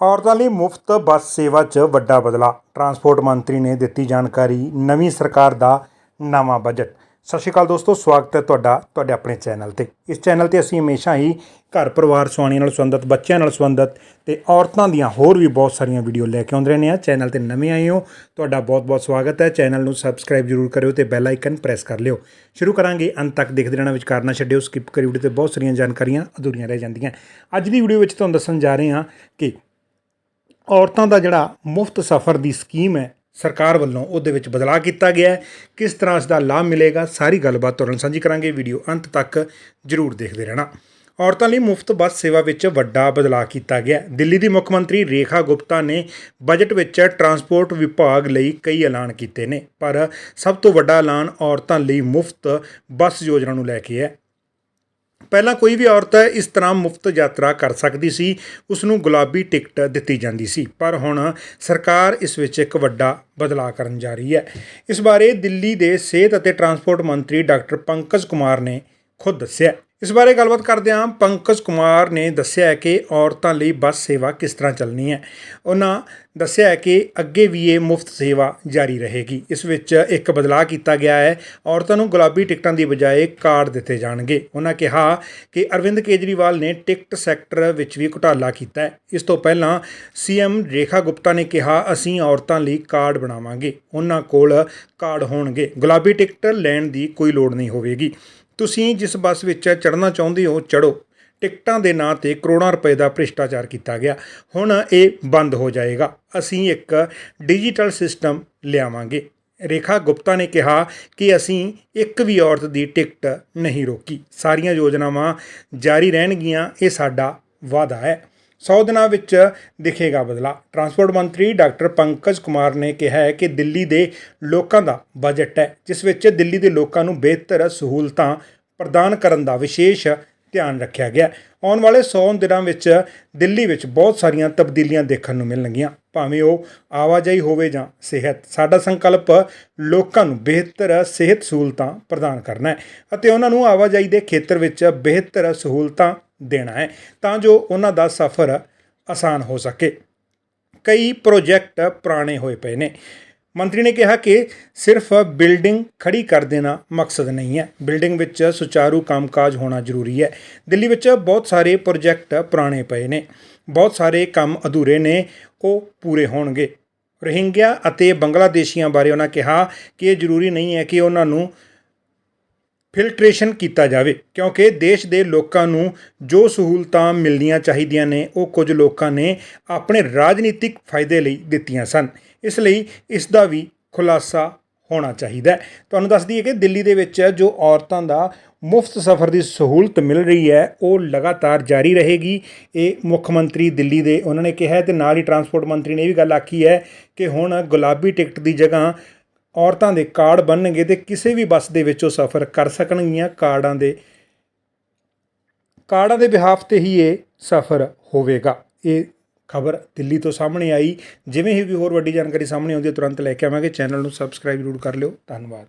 ਔਰਤਾਂ ਲਈ ਮੁਫਤ ਬੱਸ ਸੇਵਾ 'ਚ ਵੱਡਾ ਬਦਲਾਅ। ਟਰਾਂਸਪੋਰਟ ਮੰਤਰੀ ਨੇ ਦਿੱਤੀ ਜਾਣਕਾਰੀ ਨਵੀਂ ਸਰਕਾਰ ਦਾ ਨਵਾਂ ਬਜਟ। ਸਤਿ ਸ਼੍ਰੀ ਅਕਾਲ ਦੋਸਤੋ, ਸਵਾਗਤ ਹੈ ਤੁਹਾਡਾ, ਤੁਹਾਡੇ ਆਪਣੇ ਚੈਨਲ ਤੇ। ਇਸ ਚੈਨਲ ਤੇ ਅਸੀਂ ਹਮੇਸ਼ਾ ਹੀ ਘਰ ਪਰਿਵਾਰ, ਸੁਆਣੀਆਂ ਨਾਲ ਸੰਬੰਧਿਤ, ਬੱਚਿਆਂ ਨਾਲ ਸੰਬੰਧਿਤ ਤੇ ਔਰਤਾਂ ਦੀਆਂ ਹੋਰ ਵੀ ਬਹੁਤ ਸਾਰੀਆਂ ਵੀਡੀਓ ਲੈ ਕੇ ਆਉਂਦੇ ਰਹਿੰਦੇ ਆ ਚੈਨਲ ਤੇ ਨਵੇਂ ਆਏ ਹੋ, ਤੁਹਾਡਾ ਬਹੁਤ-ਬਹੁਤ ਸਵਾਗਤ ਹੈ। ਚੈਨਲ ਨੂੰ ਸਬਸਕ੍ਰਾਈਬ ਜਰੂਰ ਕਰਿਓ ਤੇ ਬੈਲ ਆਈਕਨ ਪ੍ਰੈਸ ਕਰ ਲਿਓ। ਸ਼ੁਰੂ ਕਰਾਂਗੇ, ਅੰਤ ਤੱਕ ਦੇਖਦੇ ਰਹਿਣਾ ਵਿਚਾਰ ਨਾ ਛੱਡਿਓ, ਸਕਿਪ ਕਰੀ ਵੀਡੀਓ ਤੇ ਬਹੁਤ ਸਾਰੀਆਂ ਜਾਣਕਾਰੀਆਂ ਅਧੂਰੀਆਂ ਰਹਿ ਜਾਂਦੀਆਂ। ਅੱਜ ਦੀ ਵੀਡੀਓ ਵਿੱਚ ਤੁਹਾਨੂੰ ਦੱਸਣ ਜਾ ਰਹੇ ਹਾਂ ਕਿ ਔਰਤਾਂ ਦਾ ਜਿਹੜਾ ਮੁਫਤ ਸਫ਼ਰ ਦੀ ਸਕੀਮ ਹੈ, ਸਰਕਾਰ ਵੱਲੋਂ ਉਹਦੇ ਵਿੱਚ ਬਦਲਾਅ ਕੀਤਾ ਗਿਆ ਹੈ। ਕਿਸ ਤਰ੍ਹਾਂ ਇਸ ਦਾ ਲਾਭ ਮਿਲੇਗਾ, ਸਾਰੀ ਗੱਲਬਾਤ ਤੁਹਾਡੇ ਨਾਲ ਸਾਂਝੀ ਕਰਾਂਗੇ। ਵੀਡੀਓ ਅੰਤ ਤੱਕ ਜਰੂਰ ਦੇਖਦੇ ਰਹਿਣਾ। ਔਰਤਾਂ ਲਈ ਮੁਫਤ ਬੱਸ ਸੇਵਾ ਵਿੱਚ ਵੱਡਾ ਬਦਲਾਅ ਕੀਤਾ ਗਿਆ ਦਿੱਲੀ ਦੀ ਮੁੱਖ ਮੰਤਰੀ ਰੇਖਾ ਗੁਪਤਾ ਨੇ ਬਜਟ ਵਿੱਚ ਟਰਾਂਸਪੋਰਟ ਵਿਭਾਗ ਲਈ ਕਈ ਐਲਾਨ ਕੀਤੇ ਨੇ, ਪਰ ਸਭ ਤੋਂ ਵੱਡਾ ਐਲਾਨ ਔਰਤਾਂ ਲਈ ਮੁਫਤ ਬੱਸ ਯੋਜਨਾ ਨੂੰ ਲੈ ਕੇ ਹੈ। ਪਹਿਲਾਂ ਕੋਈ ਵੀ ਔਰਤ ਇਸ ਤਰ੍ਹਾਂ ਮੁਫਤ ਯਾਤਰਾ ਕਰ ਸਕਦੀ ਸੀ ਉਸ ਨੂੰ ਗੁਲਾਬੀ ਟਿਕਟ ਦਿੱਤੀ ਜਾਂਦੀ ਸੀ। ਪਰ ਹੁਣ ਸਰਕਾਰ ਇਸ ਵਿੱਚ ਇੱਕ ਵੱਡਾ ਬਦਲਾਅ ਕਰਨ ਜਾ ਰਹੀ ਹੈ। ਇਸ ਬਾਰੇ ਦਿੱਲੀ ਦੇ ਸਿਹਤ ਅਤੇ ਟਰਾਂਸਪੋਰਟ ਮੰਤਰੀ ਡਾਕਟਰ ਪੰਕਜ ਕੁਮਾਰ ਨੇ ਖੁਦ ਦੱਸਿਆ। ਇਸ ਬਾਰੇ ਗੱਲਬਾਤ ਕਰਦੇ ਹਾਂ। ਪੰਕਜ ਕੁਮਾਰ ਨੇ ਦੱਸਿਆ ਹੈ ਕਿ ਔਰਤਾਂ ਲਈ ਬੱਸ ਸੇਵਾ ਕਿਸ ਤਰ੍ਹਾਂ ਚੱਲਣੀ ਹੈ। ਉਹਨਾਂ ਦੱਸਿਆ ਹੈ ਕਿ ਅੱਗੇ ਵੀ ਇਹ ਮੁਫਤ ਸੇਵਾ ਜਾਰੀ ਰਹੇਗੀ। ਇਸ ਵਿੱਚ ਇੱਕ ਬਦਲਾਅ ਕੀਤਾ ਗਿਆ ਹੈ। ਔਰਤਾਂ ਨੂੰ ਗੁਲਾਬੀ ਟਿਕਟਾਂ ਦੀ ਬਜਾਏ ਕਾਰਡ ਦਿੱਤੇ ਜਾਣਗੇ। ਉਹਨਾਂ ਕਿਹਾ ਕਿ ਅਰਵਿੰਦ ਕੇਜਰੀਵਾਲ ਨੇ ਟਿਕਟ ਸੈਕਟਰ ਵਿੱਚ ਵੀ ਘੁਟਾਲਾ ਕੀਤਾ ਹੈ। ਇਸ ਤੋਂ ਪਹਿਲਾਂ ਸੀਐਮ ਰੇਖਾ ਗੁਪਤਾ ਨੇ ਕਿਹਾ, ਅਸੀਂ ਔਰਤਾਂ ਲਈ ਕਾਰਡ ਬਣਾਵਾਂਗੇ। ਉਹਨਾਂ ਕੋਲ ਕਾਰਡ ਹੋਣਗੇ। ਗੁਲਾਬੀ ਟਿਕਟ ਲੈਣ ਦੀ ਕੋਈ ਲੋੜ ਨਹੀਂ ਹੋਵੇਗੀ। ਤੁਸੀਂ ਜਿਸ ਬੱਸ ਵਿੱਚ ਚੜ੍ਹਨਾ ਚਾਹੁੰਦੇ ਹੋ, ਚੜ੍ਹੋ। ਟਿਕਟਾਂ ਦੇ ਨਾਂ ਤੇ ਕਰੋੜਾਂ ਰੁਪਏ ਦਾ ਭ੍ਰਿਸ਼ਟਾਚਾਰ ਕੀਤਾ ਗਿਆ। ਹੁਣ ਇਹ ਬੰਦ ਹੋ ਜਾਏਗਾ। ਅਸੀਂ ਇੱਕ ਡਿਜੀਟਲ ਸਿਸਟਮ ਲਿਆਵਾਂਗੇ। ਰੇਖਾ ਗੁਪਤਾ ਨੇ ਕਿਹਾ ਕਿ ਅਸੀਂ ਇੱਕ ਵੀ ਔਰਤ ਦੀ ਟਿਕਟ ਨਹੀਂ ਰੋਕੀ। ਸਾਰੀਆਂ ਯੋਜਨਾਵਾਂ ਜਾਰੀ ਰਹਿਣਗੀਆਂ। ਇਹ ਸਾਡਾ ਵਾਅਦਾ ਹੈ। 100 ਦਿਨਾਂ ਵਿੱਚ ਦਿਖੇਗਾ ਬਦਲਾ। ਟਰਾਂਸਪੋਰਟ ਮੰਤਰੀ ਡਾਕਟਰ ਪੰਕਜ ਕੁਮਾਰ ਨੇ ਕਿਹਾ ਹੈ ਕਿ ਦਿੱਲੀ ਦੇ ਲੋਕਾਂ ਦਾ ਬਜਟ ਹੈ, ਜਿਸ ਵਿੱਚ ਦਿੱਲੀ ਦੇ ਲੋਕਾਂ ਨੂੰ ਬਿਹਤਰ ਸਹੂਲਤਾਂ ਪ੍ਰਦਾਨ ਕਰਨ ਦਾ ਵਿਸ਼ੇਸ਼ ਧਿਆਨ ਰੱਖਿਆ ਗਿਆ ਆਉਣ ਵਾਲੇ 100 ਦਿਨਾਂ ਵਿੱਚ ਦਿੱਲੀ ਵਿੱਚ ਬਹੁਤ ਸਾਰੀਆਂ ਤਬਦੀਲੀਆਂ ਦੇਖਣ ਨੂੰ ਮਿਲਣਗੀਆਂ। ਭਾਵੇਂ ਉਹ ਆਵਾਜਾਈ ਹੋਵੇ ਜਾਂ ਸਿਹਤ, ਸਾਡਾ ਸੰਕਲਪ ਲੋਕਾਂ ਨੂੰ ਬਿਹਤਰ ਸਿਹਤ ਸਹੂਲਤਾਂ ਪ੍ਰਦਾਨ ਕਰਨਾ ਹੈ ਅਤੇ ਉਹਨਾਂ ਨੂੰ ਆਵਾਜਾਈ ਦੇ ਖੇਤਰ ਵਿੱਚ ਬਿਹਤਰ ਸਹੂਲਤਾਂ ਦੇਣਾ ਹੈ, ਤਾਂ ਜੋ ਉਹਨਾਂ ਦਾ ਸਫ਼ਰ ਆਸਾਨ ਹੋ ਸਕੇ। ਕਈ ਪ੍ਰੋਜੈਕਟ ਪੁਰਾਣੇ ਹੋਏ ਪਏ ਨੇ। ਮੰਤਰੀ ਨੇ ਕਿਹਾ ਕਿ ਸਿਰਫ ਬਿਲਡਿੰਗ ਖੜੀ ਕਰ ਦੇਣਾ ਮਕਸਦ ਨਹੀਂ ਹੈ। ਬਿਲਡਿੰਗ ਵਿੱਚ ਸੁਚਾਰੂ ਕੰਮਕਾਜ ਹੋਣਾ ਜ਼ਰੂਰੀ ਹੈ। ਦਿੱਲੀ ਵਿੱਚ ਬਹੁਤ ਸਾਰੇ ਪ੍ਰੋਜੈਕਟ ਪੁਰਾਣੇ ਪਏ ਨੇ। ਬਹੁਤ ਸਾਰੇ ਕੰਮ ਅਧੂਰੇ ਨੇ, ਉਹ ਪੂਰੇ ਹੋਣਗੇ। ਰੋਹਿੰਗਿਆ ਅਤੇ ਬੰਗਲਾਦੇਸ਼ੀਆਂ ਬਾਰੇ ਉਹਨਾਂ ਕਿਹਾ ਕਿ ਇਹ ਜ਼ਰੂਰੀ ਨਹੀਂ ਹੈ ਕਿ ਉਹਨਾਂ ਨੂੰ ਫਿਲਟਰੇਸ਼ਨ ਕੀਤਾ ਜਾਵੇ, ਕਿਉਂਕਿ ਦੇਸ਼ ਦੇ ਲੋਕਾਂ ਨੂੰ ਜੋ ਸਹੂਲਤਾਂ ਮਿਲਣੀਆਂ ਚਾਹੀਦੀਆਂ ਨੇ, ਉਹ ਕੁਝ ਲੋਕਾਂ ਨੇ ਆਪਣੇ ਰਾਜਨੀਤਿਕ ਫਾਇਦੇ ਲਈ ਦਿੱਤੀਆਂ ਸਨ। ਇਸ ਲਈ ਇਸ ਦਾ ਵੀ ਖੁਲਾਸਾ ਹੋਣਾ ਚਾਹੀਦਾ ਹੈ। ਤੁਹਾਨੂੰ ਦੱਸ ਦਈਏ ਕਿ ਦਿੱਲੀ ਦੇ ਵਿੱਚ ਜੋ ਔਰਤਾਂ ਦਾ ਮੁਫਤ ਸਫ਼ਰ ਦੀ ਸਹੂਲਤ ਮਿਲ ਰਹੀ ਹੈ, ਉਹ ਲਗਾਤਾਰ ਜਾਰੀ ਰਹੇਗੀ। ਇਹ ਮੁੱਖ ਮੰਤਰੀ ਦਿੱਲੀ ਦੇ ਉਹਨਾਂ ਨੇ ਕਿਹਾ ਹੈ ਤੇ ਨਾਲ ਹੀ ਟਰਾਂਸਪੋਰਟ ਮੰਤਰੀ ਨੇ ਇਹ ਵੀ ਗੱਲ ਆਖੀ ਹੈ ਕਿ ਹੁਣ ਗੁਲਾਬੀ ਟਿਕਟ ਦੀ ਜਗ੍ਹਾ ਔਰਤਾਂ ਦੇ ਕਾਰਡ ਬਣਨਗੇ ਤੇ ਕਿਸੇ ਵੀ ਬੱਸ ਦੇ ਵਿੱਚ ਉਹ ਸਫ਼ਰ ਕਰ ਸਕਣਗੀਆਂ। ਕਾਰਡਾਂ ਦੇ ਕਾਰਡਾਂ ਦੇ ਬਿਹਾਫ ਤੇ ਹੀ ਇਹ ਸਫ਼ਰ ਹੋਵੇਗਾ। ਇਹ ਖਬਰ ਦਿੱਲੀ ਤੋਂ ਸਾਹਮਣੇ ਆਈ। ਜਿਵੇਂ ਹੀ ਕੋਈ ਹੋਰ ਵੱਡੀ ਜਾਣਕਾਰੀ ਸਾਹਮਣੇ ਆਉਂਦੀ ਹੈ, ਤੁਰੰਤ ਲੈ ਕੇ ਆਵਾਂਗੇ। ਚੈਨਲ ਨੂੰ ਸਬਸਕ੍ਰਾਈਬ ਜ਼ਰੂਰ ਕਰ ਲਿਓ। ਧੰਨਵਾਦ।